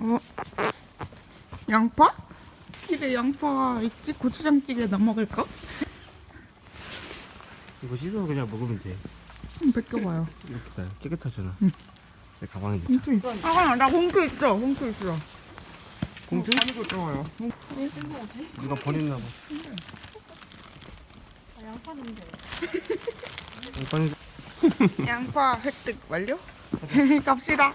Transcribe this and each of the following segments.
어? 양파? 길에 양파가 있지? 고추장찌개 넣어 먹을까? 이거 씻어서 그냥 먹으면 돼. 좀 벗겨봐요. 이렇게 다 깨끗하잖아. 응. 내 가방에 넣자. 홍초 있어. 아, 나 홍초 있어. 홍초 있어. 공주? 이거 좋아요. 누가 버렸나 봐. 양파는 양파 획득 완료? 갑시다.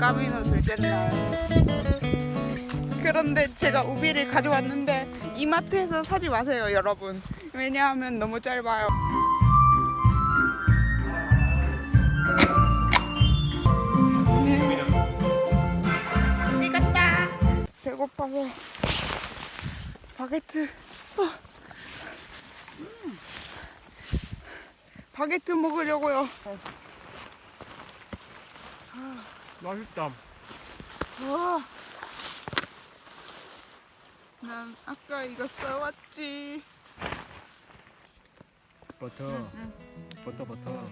까미노 둘째 날. 그런데 제가 우비를 가져왔는데 이마트에서 사지 마세요, 여러분. 왜냐하면 너무 짧아요. 네. 찍었다. 배고파서 바게트. 어. 음. 바게트 먹으려고요. 맛있다. 와. 난 아까 이거 써왔지. 버터. 버터 버터.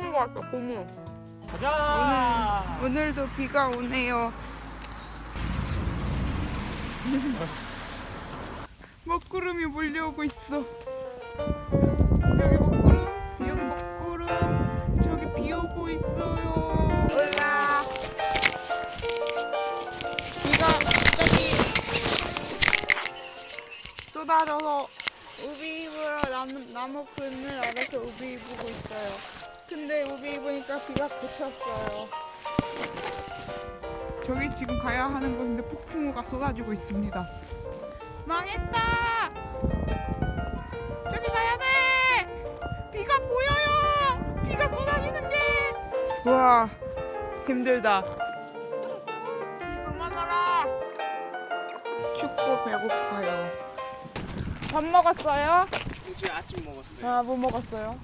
고무가 뜬것 같아. 고무. 가자. 오늘도 비가 오네요. 먹구름이 몰려오고 있어. 여기 먹구름, 여기 먹구름, 저기 비 오고 있어요. 올라. 비가 갑자기 쏟아져서 우비 입으러 나무, 나무 그늘 아래서 우비 입고 있어요. 근데 우비 입으니까 비가 그쳤어요. 저기 지금 가야 하는 곳인데 폭풍우가 쏟아지고 있습니다. 망했다! 저기 가야 돼! 비가 보여요! 비가 쏟아지는 게! 우와, 힘들다. 비 그만하라! 춥고 배고파요. 밥 먹었어요? 공주 아침 먹었어요. 아, 뭐 먹었어요?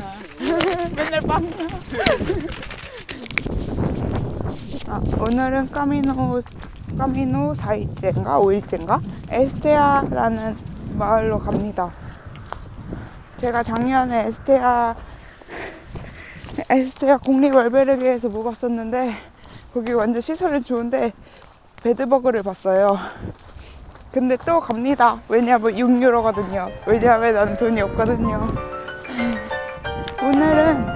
아. 맨날 빵. 아, 오늘은 까미노 까미노 4일째인가 5일째인가 에스테아라는 마을로 갑니다. 제가 작년에 에스테아 에스테아 국립 알베르게에서 묵었었는데 거기 완전 시설은 좋은데 베드버그를 봤어요. 근데 또 갑니다. 왜냐면 6유로거든요. 왜냐하면 나는 돈이 없거든요. 오늘은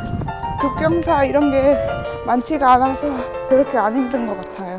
급경사 이런 게 많지가 않아서 그렇게 안 힘든 것 같아요.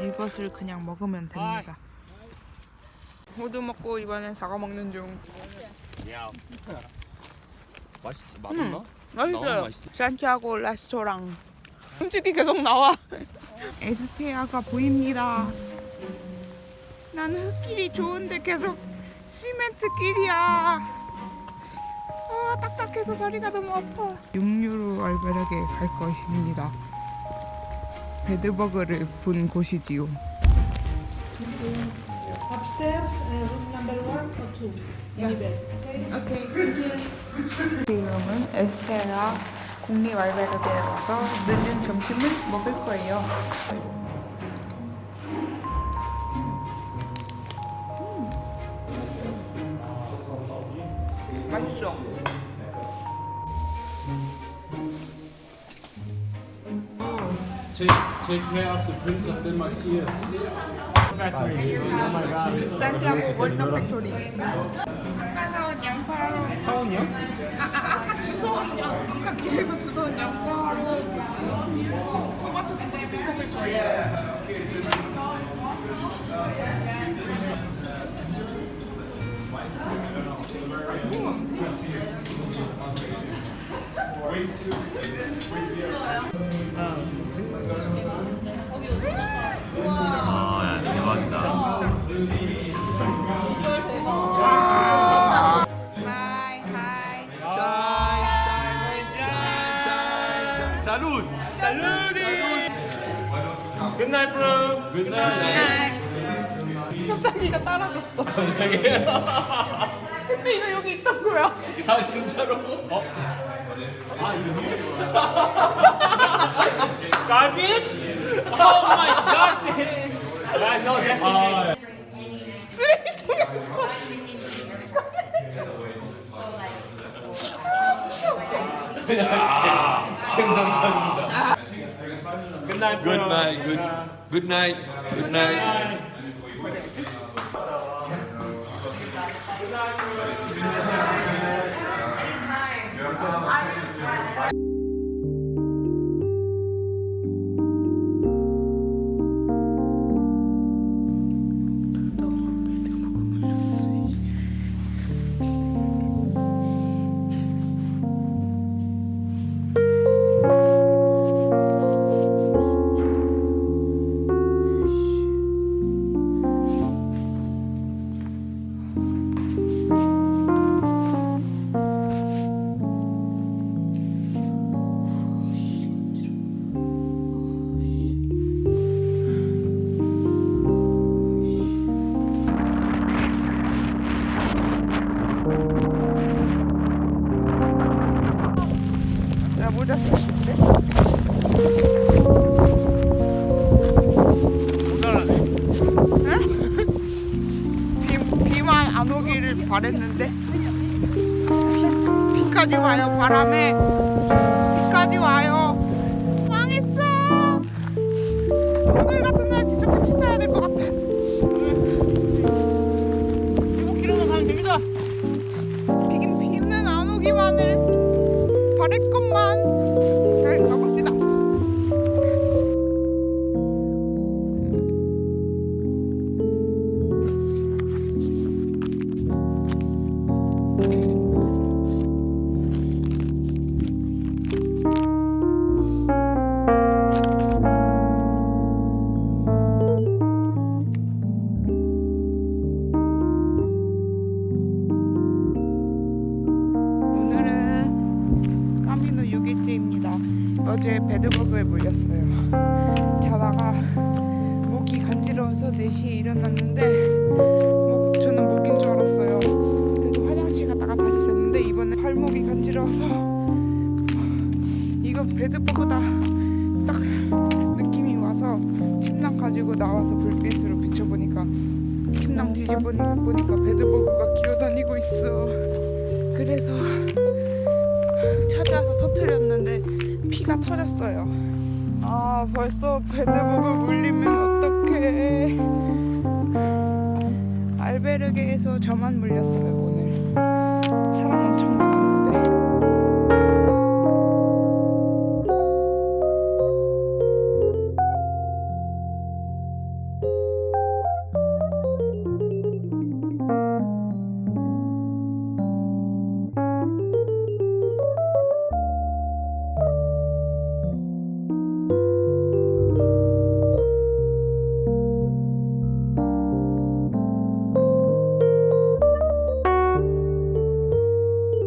이것을 그냥 먹으면 됩니다. 호두 먹고 이번엔 사과 먹는 중. 야. 맛있지? 맛없나? 너무 맛있어요. 맛있어. 산티아고 레스토랑. 음식이 계속 나와. 에스테아가 보입니다. 나는 흙길이 좋은데 계속 시멘트 길이야. 아 딱딱해서 다리가 너무 아파. 육류로 알베르게 갈 것입니다. 베드버그를 본 곳이지요. Upstairs, uh, room number one or two. Bed. Okay. 오케이, 지금은 에스테라 국립 알베르게에 가서 늦은 점심을 먹을 거예요. 음. 맛있어. Take, care of the Prince of Denmark's ears. 산티아고 월드 팩토리. 아까 사온 양파로. 사원이요? 아, 아 아까 주워온 양. 아까 길에서 주워온 양파로 토마토 스파게티 먹을 거예요. 아, 사lut! Good night, bro. Good night. 갑자기가 따라줬어. 근데 이거 여기 있던 거야. 아, 진짜로? Garbage? Oh my god. Yeah, no, that's 쓰레기통에서. Good night. Good night, good, good night, good night. 나 비, 비까지 와요 바람에. 비까지 와요. 망했어. 오늘 같은 날 진짜 택시 타야 될 것 같아. 이거 기름만 가면 됩니다. 비, 비는 안 오기만을 바랬건 어제 베드버그에 물렸어요. 자다가 목이 간지러워서 4시에 일어났는데 목, 저는 목인 줄 알았어요. 그래서 화장실 갔다가 다시 잤는데 이번에 팔목이 간지러워서 이건 베드버그다 딱 느낌이 와서 침낭 가지고 나와서 불빛으로 비춰보니까 침낭 뒤집어보니까 보니까 베드버그가 기어다니고 있어. 그래서 찾아서 터트렸는데 피가 터졌어요. 아 벌써 베드버그 물리면 어떡해. 알베르게에서 저만 물렸어요 오늘. 사람 엄청 많아.